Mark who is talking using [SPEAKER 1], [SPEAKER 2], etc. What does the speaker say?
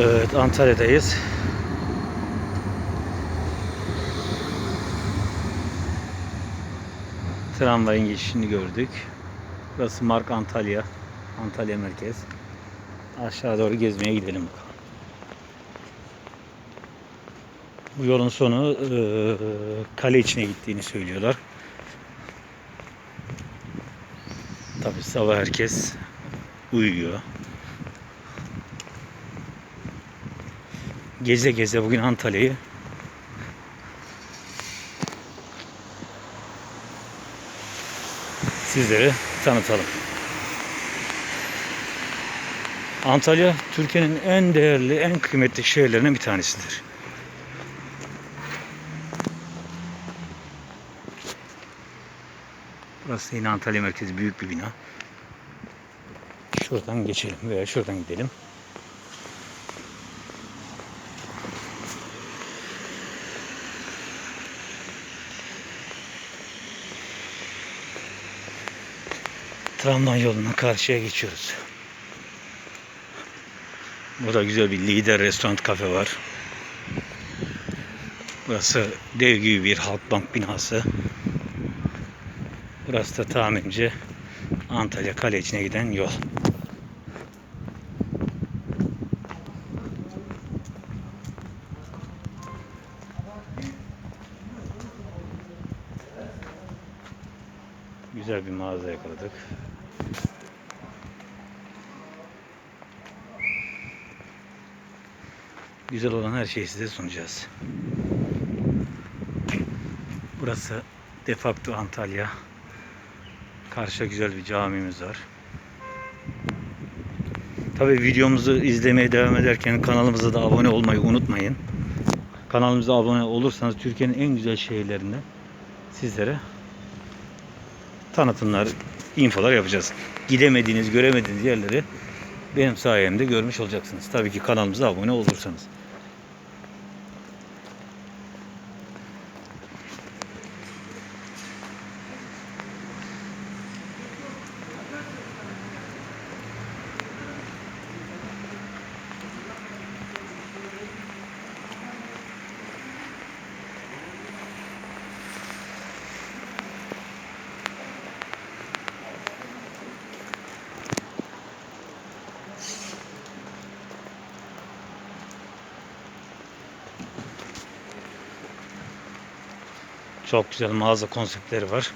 [SPEAKER 1] Evet Antalya'dayız. Tramvayın geçişini gördük. Burası Mark Antalya. Antalya merkez. Aşağı doğru gezmeye gidelim bakalım. Bu yolun sonu eee, kale içine gittiğini söylüyorlar. Tabii sabah herkes uyuyor. Geze geze bugün Antalya'yı sizlere tanıtalım. Antalya Türkiye'nin en değerli, en kıymetli şehirlerinden bir tanesidir. Burası yine Antalya merkezi büyük bir bina. Şuradan geçelim veya şuradan gidelim. Tramvay yoluna karşıya geçiyoruz. Burada güzel bir lider restoran kafe var. Burası dev gibi bir Halkbank binası. Burası da tahminimce Antalya Kale içine giden yol. Güzel bir mağaza yakaladık. Güzel olan her şeyi size sunacağız. Burası de facto Antalya. Karşıda güzel bir camimiz var. Tabi videomuzu izlemeye devam ederken kanalımıza da abone olmayı unutmayın. Kanalımıza abone olursanız Türkiye'nin en güzel şehirlerinde sizlere tanıtımlar, infolar yapacağız. Gidemediğiniz, göremediğiniz yerleri benim sayemde görmüş olacaksınız. Tabii ki kanalımıza abone olursanız. Çok güzel mağaza konseptleri var.